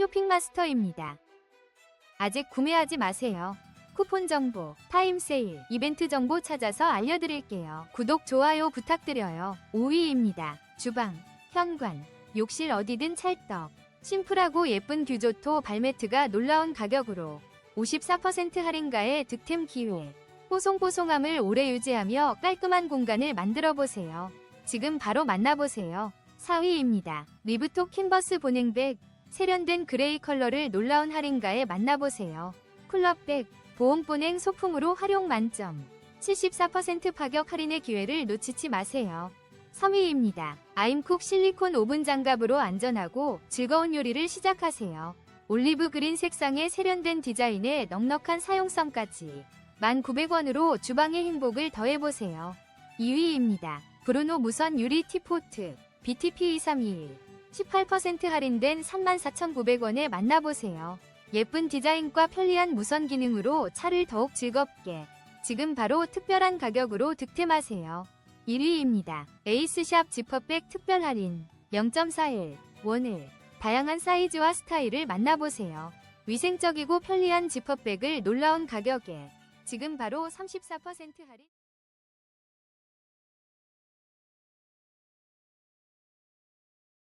쇼핑마스터입니다. 아직 구매하지 마세요. 쿠폰 정보, 타임 세일, 이벤트 정보 찾아서 알려드릴게요. 구독, 좋아요 부탁드려요. 5위입니다. 주방, 현관, 욕실 어디든 찰떡. 심플하고 예쁜 규조토 발매트가 놀라운 가격으로 54% 할인가에 득템 기회. 뽀송뽀송함을 오래 유지하며 깔끔한 공간을 만들어 보세요. 지금 바로 만나보세요. 4위입니다. 리브톡 캔버스 보냉백. 세련된 그레이 컬러를 놀라운 할인가에 만나보세요. 쿨러백, 보온 보냉 소품으로 활용 만점. 74% 파격 할인의 기회를 놓치지 마세요. 3위입니다. 아임쿡 실리콘 오븐 장갑으로 안전하고 즐거운 요리를 시작하세요. 올리브 그린 색상의 세련된 디자인에 넉넉한 사용성까지 1,900원으로 주방의 행복을 더해보세요. 2위입니다. 브루노 무선 유리 티포트 BTP2321 18% 할인된 34,900원에 만나보세요. 예쁜 디자인과 편리한 무선 기능으로 차를 더욱 즐겁게 지금 바로 특별한 가격으로 득템하세요. 1위입니다. 에이스샵 지퍼백 특별 할인 0.41 원을 다양한 사이즈와 스타일을 만나보세요. 위생적이고 편리한 지퍼백을 놀라운 가격에 지금 바로 34% 할인